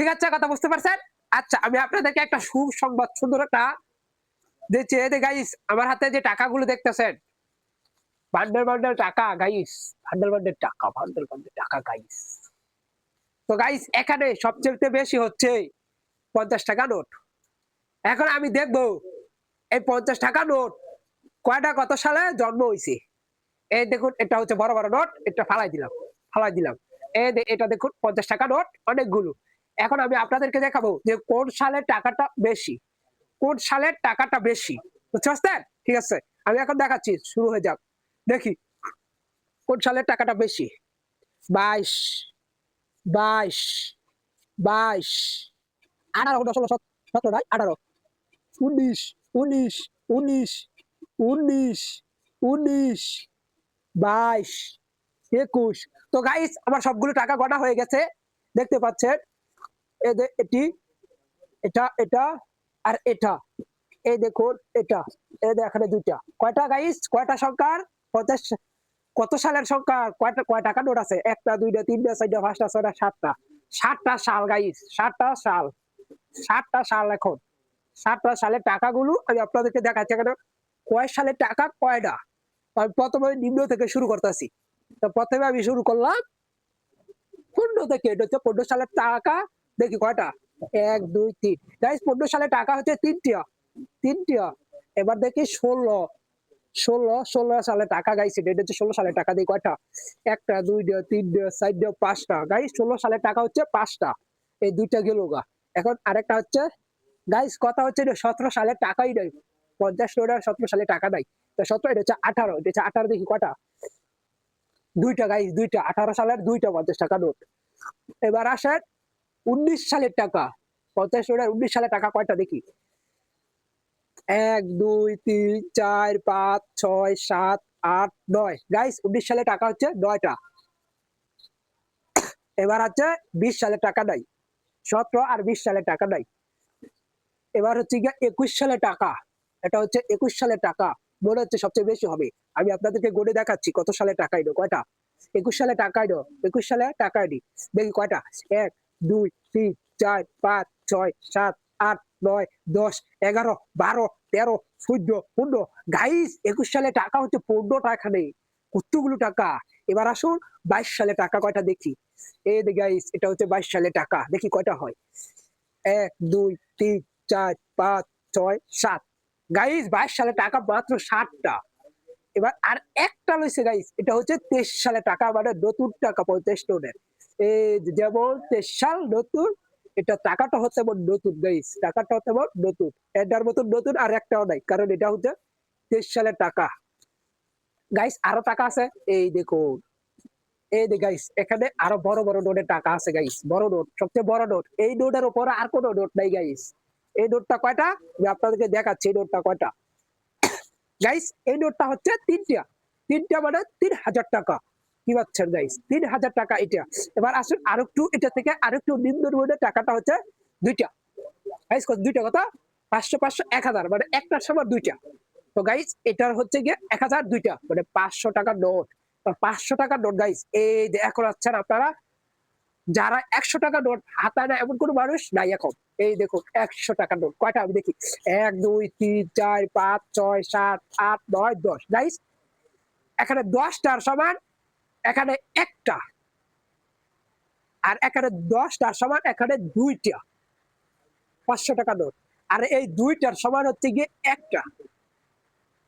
ঠিক আছে, কথা বুঝতে পারছেন? আচ্ছা আমি আপনাদেরকে একটা সুসংবাদ, সুন্দর একটা দিচ্ছি। গাইস আমার হাতে যে টাকাগুলো দেখতেছেন বান্ডেল বান্ডেল টাকা গাইস বান্ডেল বান্ডেল টাকা বান্ডেল বান্ডেল টাকা গাইস তো গাইস এখানে সবচেয়ে বেশি হচ্ছে পঞ্চাশ টাকা নোট। এখন আমি দেখব, এই পঞ্চাশ টাকা নোট কয়টা, কত সালে জন্ম হয়েছে এই দেখুন, এটা হচ্ছে বড় বড় নোট, এটা ফালাই দিলাম ফালাই দিলাম। এই এটা দেখুন, পঞ্চাশ টাকা নোট, অনেকগুলো। এখন আমি আপনাদেরকে দেখাবো যে কোন সালের টাকাটা বেশি। কোন সালের টাকাটা বেশি। বুঝতে পারছেন? ঠিক আছে? আমি এখন দেখাচ্ছি, শুরু হয়ে যাক। দেখি, কোন সালের টাকাটা বেশি? বাইশ বাইশ বাইশ, আঠারো, ষোলো সতেরো নয় আঠারো, উনিশ উনিশ উনিশ উনিশ উনিশ, বাইশ, একুশ। তো গাইস আমার সবগুলো টাকা গড়া হয়ে গেছে। দেখতে পাচ্ছেন? এটি, এটা এটা আর এটা। এই দেখুন, এটা। এই এখানে দুইটা। কয়টা গাইস কয়টা সংখ্যার? পঞ্চাশ কত সালের সংখ্যা কয়টা কয় টাকা নোট আছে? একটা, দুইটা, তিনটা, চারটা, পাঁচটা, ছয়টা, সাতটা। সাতটা সাল গাইস সাতটা সাল। সাতটা সাল এখন। সাতটা সালের টাকাগুলো আমি আপনাদেরকে দেখাচ্ছি এখানে। কয় সালের টাকা, কয়টা? আমি প্রথমে নিম্ন থেকে শুরু করতেছি। তো প্রথমে আমি শুরু করলাম পনেরো থেকে। এটা হচ্ছে পনেরো সালের টাকা দেখি কয়টা? এক, দুই, তিন। গাইস পনেরো সালে টাকা হচ্ছে তিনটিয়া। তিনটিয়া। এবার দেখি ষোলো। ষোলো ষোলো সালে টাকা গাইছে এটা হচ্ছে ষোলো সালে টাকা দিয়ে কয়টা? একটা দুই দেও তিন দুইটা, তিনটা, চারটা, পাঁচটা। গাইস ষোলো সালের টাকা হচ্ছে পাঁচটা। এই দুইটা গেল গা। এখন আরেকটা হচ্ছে গাইস কথা হচ্ছে সতেরো সালে টাকাই নাই। পঞ্চাশ টাকা সতেরো সালে টাকা নাই। তো সতেরো, এটা হচ্ছে আঠারো। এটা হচ্ছে আঠারো দেখি কটা দুইটা গাইস দুইটা। আঠারো সালের দুইটা পঞ্চাশ টাকা নোট। এবার আসেন উনিশ সালের টাকা। পঞ্চাশ টাকার উনিশ সালের টাকা কয়টা দেখি? এক, দুই, তিন, চার, পাঁচ, ছয়, সাত, আট, নয়। গাইস উনিশ সালে টাকা হচ্ছে নয়টা। এবার হচ্ছে বিশ সালের টাকা নাই। সতেরো আর বিশ সালে টাকা নাই। এবার হচ্ছে গিয়ে একুশ সালে টাকা। এটা হচ্ছে একুশ সালে টাকা। মনে হচ্ছে সবচেয়ে বেশি হবে। আমি আপনাদেরকে গড়ে দেখাচ্ছি কত সালে টাকা এলো। কয়টা? একুশ সালে টাকা এলো। একুশ সালে টাকা এলি। দেখি কয়টা? এক দুই, তিন, চার, পাঁচ, ছয়, সাত, আট, নয়, দশ, এগারো, বারো, তেরো, চোদ্দ, পনেরো। গাইস একুশ সালে টাকা হচ্ছে পনেরো টাকা নেই। কতগুলো টাকা? এবার আসুন, বাইশ সালে টাকা কয়টা দেখি? যে গাইস এটা হচ্ছে বাইশ সালে টাকা। দেখি কয়টা হয়। এক, দুই, তিন, চার, পাঁচ, ছয়, সাত। গাইস বাইশ সালে টাকা মাত্র ষাটটা। এবার আর একটা লইছে গাইস এটা হচ্ছে তেইশ সালে টাকা মানে নতুন টাকা পঁয়ত্রিশ টোনের যেমন তেইশ সাল নতুন, এটা টাকাটা হচ্ছে এমন নতুন গাইস টাকাটা হচ্ছে এমন নতুন। এটার মতন নতুন আর একটাও নাই, কারণ এটা হচ্ছে তেইশ সালের টাকা। গাইস আরও টাকা আছে? এই দেখুন। এই যে গাইস এখানে আরও বড় বড় নোটের টাকা আছে গাইস বড় নোট, সবচেয়ে বড় নোট। এই নোটের উপরে আর কোনো নোট নাই গাইস এই নোটটা কয়টা? আমি আপনাদেরকে দেখাচ্ছি, এই নোটটা কয়টা? গাইস এই নোটটা হচ্ছে তিনটা। তিনটা মানে তিন হাজার টাকা। কি পাচ্ছেন গাইস তিন হাজার টাকা এটা। এবার আসুন আরেকটু, এটা থেকে আরেকটু নিম্ন নোটের টাকাটা হচ্ছে দুইটা। গাইস দুইটা কথা পাঁচশো পাঁচশো, এক হাজার। মানে একটার সময় দুইটা। তো গাইস এটার হচ্ছে গিয়ে এক হাজার দুইটা। মানে পাঁচশো টাকার নোট। পাঁচশো টাকার নোট গাইস এই যে এখন আছেন আপনারা, যারা একশো টাকা নোট হাতায় না এমন কোনো মানুষ নাই এখন। এই দেখুন, একশো টাকার নোট। কয়টা? আমি দেখি। এক, দুই, তিন, চার, পাঁচ, ছয়, সাত, আট, নয়, দশ। গাইস এখানে দশটার সমান এখানে একটা আর এখানে দশটার সমান এখানে দুইটা। পাঁচশো টাকা নোট। আর এই দুইটার সমান হচ্ছে গিয়ে একটা।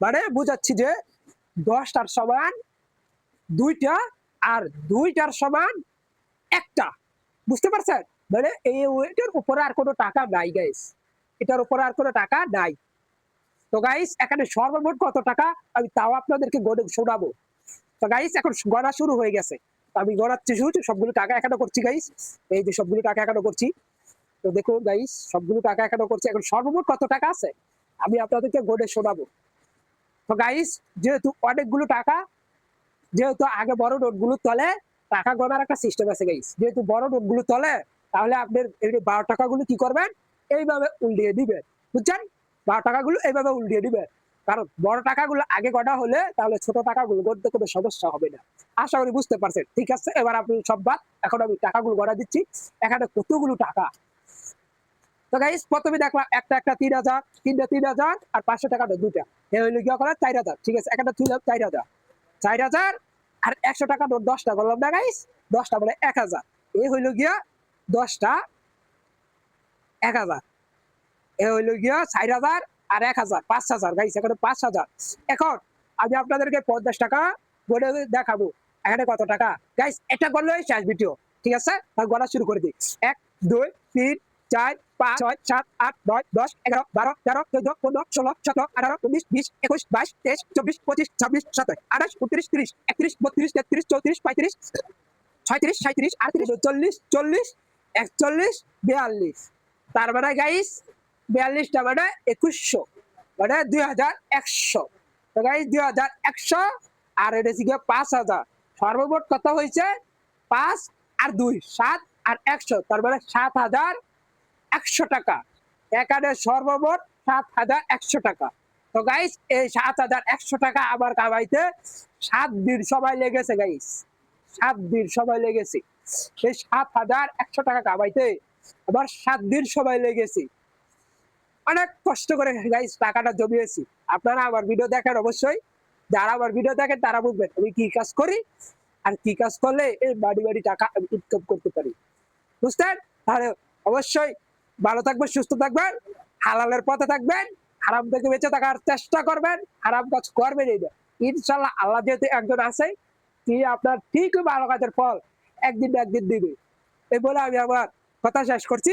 মানে বুঝাচ্ছি যে দশটার সমান দুইটা আর দুইটার সমান একটা। বুঝতে পারছেন? মানে এই এটার উপরে আর কোনো টাকা নাই গাইস এটার উপরে আর কোনো টাকা নাই। তো গাইস এখানে সর্বমোট কত টাকা? আমি তাও আপনাদেরকে গণে শোনাবো। গাইস এখন গড়া শুরু হয়ে গেছে। আমি গড়াচ্ছি শুরু, সবগুলো টাকা এখানে করছি গাইস এই যে সবগুলো টাকা এখানে করছি। তো দেখুন গাইস সবগুলো টাকা এখানে করছি। এখন সর্বমোট কত টাকা আছে? আমি আপনাদেরকে গড়ে শোনাবো। তো গাইস যেহেতু অনেকগুলো টাকা, যেহেতু আগে বড় নোটগুলো তলে টাকা গণার একটা সিস্টেম আছে গাইস যেহেতু বড় নোটগুলো তলে, তাহলে আপনার এই বারো টাকাগুলো কি করবেন? এইভাবে উল্টিয়ে দিবেন। বুঝছেন? বারো টাকাগুলো এইভাবে উল্টিয়ে দিবেন। কারণ বড় টাকাগুলো আগে গড়া হলে তাহলে ছোট টাকাগুলো গড়তে কোনো সমস্যা হবে না। আশা করি বুঝতে পারছেন। ঠিক আছে, এবার আপনি সব বাদ। এখন আমি টাকাগুলো গড়া দিচ্ছি। এখানে কতগুলো টাকা? তো গাইস প্রথমে দেখলাম একটা একটা তিন হাজার, তিনটা তিন হাজার আর পাঁচশো টাকাটা দুইটা। এ করে? চার হাজার। ঠিক আছে একটা চার হাজার। চার হাজার আর একশো টাকা নোট দশটা করলাম না গাইস দশটা মানে এক হাজার। এ হইল গিয়া দশটা এক হাজার। এ হইল গিয়া চার হাজার আর এক হাজার, পাঁচ হাজার গাইস এখানে পাঁচ হাজার। এখন আমি আপনাদেরকে পঞ্চাশ টাকা বলে দেখাবো। এখানে কত টাকা? গাইস এটা করলে শেষ ভিডিও ঠিক আছে? গড়া শুরু করে দিই। এক, দুই, তিন, চার, পাঁচ, ছয়, সাত, আট, নয়, দশ, এগারো, বারো, তেরো, চোদ্দ, পনেরো, ষোলো, সতেরো, আঠারো, উনিশ, বিশ, একুশ, বাইশ, তেইশ, চব্বিশ, পঁচিশ, ছাব্বিশ, সাতাশ, আঠাশ, উনত্রিশ, তিরিশ, একত্রিশ, বত্রিশ, তেত্রিশ, চৌত্রিশ, পঁয়ত্রিশ, ছয়ত্রিশ সাঁত্রিশ আটত্রিশ, চল্লিশ চল্লিশ, একচল্লিশ, বিয়াল্লিশ। তার মানে গাইস বিয়াল্লিশটা মানে একুশশো মানে দুই হাজার একশো। তো দুই হাজার একশো, আর এটা গিয়ে পাঁচ হাজার। সর্বমোট কত হয়েছে? পাঁচ আর দুই, সাত আর একশো, তার মানে সাত হাজার একশো টাকা। এখানে সর্বমোট সাত হাজার একশো টাকা। তো গাইস এই সাত হাজার একশো টাকা আবার কামাইতে সাত দিন সময় লেগেছে গাইস সাত দিন সময় লেগেছে। সেই সাত হাজার একশো টাকা কামাইতে আবার সাত দিন সময় লেগেছে। অনেক কষ্ট করে গাইস টাকাটা জমিয়েছি। আপনারা আমার ভিডিও দেখেন অবশ্যই। যারা আমার ভিডিও দেখেন তারা বুঝবেন আমি কি কাজ করি আর কি কাজ করলে এই বাড়ি বাড়ি টাকা ইনকাম করতে পারি। বুঝতেন তাহলে অবশ্যই ভালো থাকবেন, সুস্থ থাকবেন, হালালের পথে থাকবেন, হারাম থেকে বেঁচে থাকার চেষ্টা করবেন, হারাম কাজ করবেন এই ইনশাল্লাহ আল্লাহ যেহেতু একজন আছে, তিনি আপনার ঠিক ভালো কাজের ফল একদিন একদিন দিবে। এই বলে আমি আমার কথা শেষ করছি।